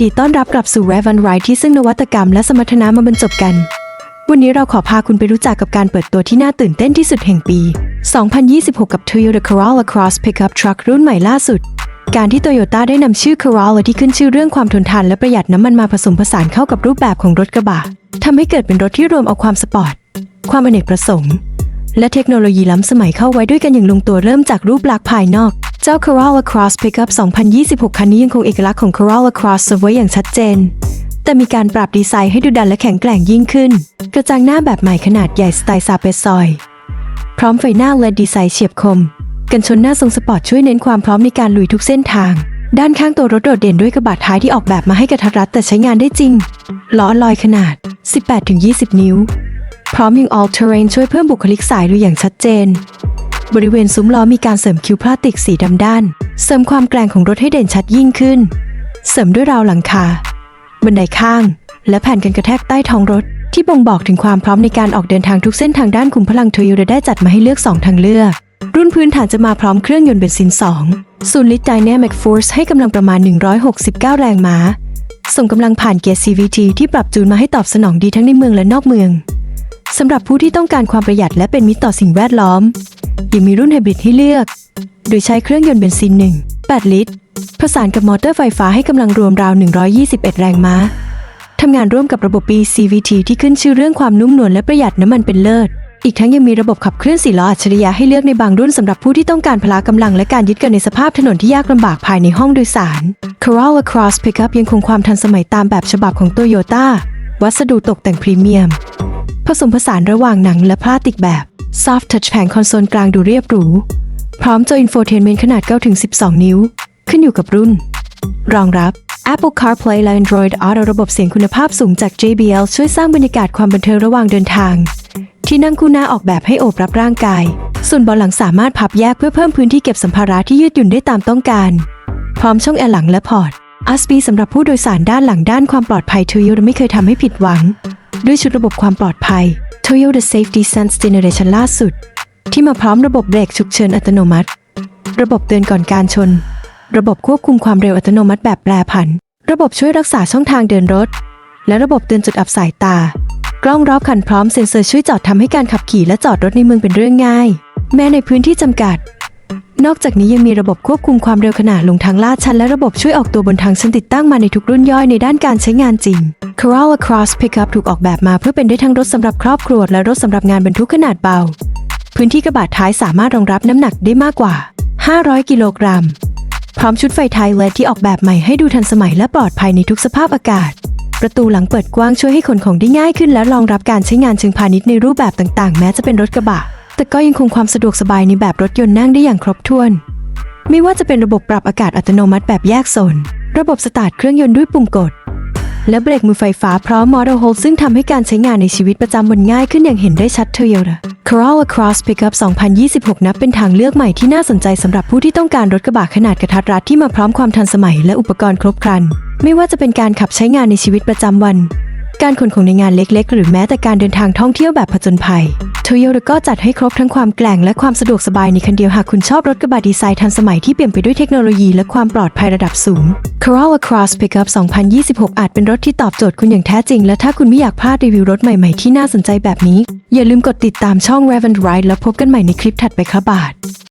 ดีต้อนรับกลับสู่ r e v a n Ride ที่ซึ่งนวัตกรรมและสมรรถนะมาบรรจบกัน วันนี้เราขอพาคุณไปรู้จักกับการเปิดตัวที่น่าตื่นเต้นที่สุดแห่งปี 2026 กับ Toyota Corolla Cross Pickup Truck รุ่นใหม่ล่าสุด การที่ Toyota ได้นำชื่อ Corolla ที่ขึ้นชื่อเรื่องความทนทานและประหยัดน้ำมันมาผสมผสานเข้ากับรูปแบบของรถกระบะทำให้เกิดเป็นรถที่รวมเอาความสปอร์ต ความอเนกประสงค์ และเทคโนโลยีล้ำสมัยเข้าไว้ด้วยกันอย่างลงตัวเริ่มจากรูปลักษณ์ภายนอก เจ้า Corolla Cross Pickup 2026 คันนี้ยังคงเอกลักษณ์ของ Corolla Cross ไว้อย่างชัดเจน แต่มีการปรับดีไซน์ให้ดูดันและแข็งแกร่งยิ่งขึ้น กระจังหน้าแบบใหม่ขนาดใหญ่สไตล์ซาเปซอย พร้อมไฟหน้า LED ดีไซน์เฉียบคม กันชนหน้าทรงสปอร์ตช่วยเน้นความพร้อมในการลุยทุกเส้นทาง ด้านข้างตัวรถโดดเด่นด้วยกระบะท้ายที่ออกแบบมาให้กระทัดรัดแต่ใช้งานได้จริง ล้อลอยขนาด 18-20 นิ้ว พร้อมยัง All Terrain ช่วยเพิ่มบุคลิกสายลุยอย่างชัดเจน บริเวณซุ้มล้อมีการเสริมคิ้วพลาสติกสีดำด้าน เสริมความแกร่งของรถให้เด่นชัดยิ่งขึ้น เสริมด้วยราวหลังคา บันไดข้าง และแผ่นกันกระแทกใต้ท้องรถ ที่บ่งบอกถึงความพร้อมในการออกเดินทางทุกเส้นทางด้านขุมพลังโตโยต้ได้จัดมาให้เลือก 2 ทางเลือก รุ่นพื้นฐานจะมาพร้อมเครื่องยนต์เบนซิน 2 ศูนย์ลิตร Dynamic Force ให้กำลังประมาณ 169 แรงม้า ส่งกำลังผ่านเกียร์ CVT ที่ปรับจูนมาให้ตอบสนองดีทั้งในเมืองและนอกเมืองสำหรับผู้ที่ต้องการความประหยัดและเป็นมิตรต่อสิ่งแวดล้อม ยังมีรุ่นไฮบริดให้เลือก โดยใช้เครื่องยนต์เบนซิน 1 8 ลิตรผสานกับมอเตอร์ไฟฟ้าให้กำลังรวมราว 121 แรงม้า ทำงานร่วมกับระบบ B CVT ที่ขึ้นชื่อเรื่องความนุ่มนวลและประหยัดน้ำมันเป็นเลิศ อีกทั้งยังมีระบบขับเคลื่อนสี่ล้ออัจฉริยะให้เลือกในบางรุ่นสำหรับผู้ที่ต้องการพละกำลังและการยึดกันในสภาพถนนที่ยากลำบากภายในห้องโดยสาร Corolla Cross Pickup ยังคงความทันสมัยตามแบบฉบับของ Toyota วัสดุตกแต่งพรีเมียม ผสมผสานระหว่างหนังและพลาสติกแบบ Soft Touch แผงคอนโซลกลางดูเรียบหรู พร้อมจอ Infotainment ขนาด 9-12 นิ้ว ขึ้นอยู่กับรุ่น รองรับ Apple CarPlay และ Android Auto ระบบเสียงคุณภาพสูงจาก JBL ช่วยสร้างบรรยากาศความบันเทิงระหว่างเดินทาง ที่นั่งคู่หน้าออกแบบให้โอบรับร่างกาย ส่วนเบาะหลังสามารถพับแยกเพื่อเพิ่มพื้นที่เก็บสัมภาระที่ยืดหยุ่นได้ตามต้องการ พร้อมช่องแอร์หลังและพอร์ต USB สำหรับผู้โดยสารด้านหลังด้านความปลอดภัย Toyota ไม่เคยทำให้ผิดหวัง ด้วยชุดระบบความปลอดภัย Toyota Safety Sense Generation ล่าสุด ที่มาพร้อมระบบเบรกฉุกเฉินอัตโนมัติ ระบบเตือนก่อนการชน ระบบควบคุมความเร็วอัตโนมัติแบบแปรผัน ระบบช่วยรักษาช่องทางเดินรถ และระบบเตือนจุดอับสายตา กล้องรอบคันพร้อมเซ็นเซอร์ช่วยจอดทำให้การขับขี่และจอดรถในเมืองเป็นเรื่องง่าย แม้ในพื้นที่จำกัด นอกจากนี้ยังมีระบบควบคุมความเร็วขณะลงทางลาดชันและระบบช่วยออกตัวบนทางชันติดตั้งมาในทุกรุ่นย่อยในด้านการใช้งานจริง Corolla Cross Pickup ถูกออกแบบมาเพื่อเป็นได้ทั้งรถสำหรับครอบครัวและรถสำหรับงานบรรทุกขนาดเบา พื้นที่กระบะท้ายสามารถรองรับน้ำหนักได้มากกว่า 500 กิโลกรัม พร้อมชุดไฟท้ายเลดที่ออกแบบใหม่ให้ดูทันสมัยและปลอดภัยในทุกสภาพอากาศ ประตูหลังเปิดกว้างช่วยให้ขนของได้ง่ายขึ้น และรองรับการใช้งานเชิงพาณิชย์ในรูปแบบต่างๆ แม้จะเป็นรถกระบะ แต่ก็ยังคงความสะดวกสบายในแบบรถยนต์นั่งได้อย่างครบถ้วน ไม่ว่าจะเป็นระบบปรับอากาศอัตโนมัติแบบแยกโซน ระบบสตาร์ทเครื่องยนต์ด้วยปุ่มกด และเบรกมือไฟฟ้าพร้อมมอเตอร์โฮลซึ่งทำให้การใช้งานในชีวิตประจำวันง่ายขึ้นอย่างเห็นได้ชัด Toyota Corolla Cross Pickup 2026 นับเป็นทางเลือกใหม่ที่น่าสนใจสำหรับผู้ที่ต้องการรถกระบะขนาดกระทัดรัดที่มาพร้อมความทันสมัยและอุปกรณ์ครบครัน ไม่ว่าจะเป็นการขับใช้งานในชีวิตประจำวัน การขนของในงานเล็กๆ หรือแม้แต่การเดินทางท่องเที่ยวแบบผจญภัย Toyota ก็จัดให้ครบทั้งความแกร่งและความสะดวกสบายในคันเดียวหากคุณชอบรถกระบะดีไซน์ทันสมัยที่เปี่ยมไปด้วยเทคโนโลยีและความปลอดภัยระดับสูง Corolla Cross Pickup 2026 อาจเป็นรถที่ตอบโจทย์คุณอย่างแท้จริง และถ้าคุณไม่อยากพลาดรีวิวรถใหม่ๆที่น่าสนใจแบบนี้ อย่าลืมกดติดตามช่อง r a v e n Ride แล้วพบกันใหม่ในคลิปถัดไปครับบาท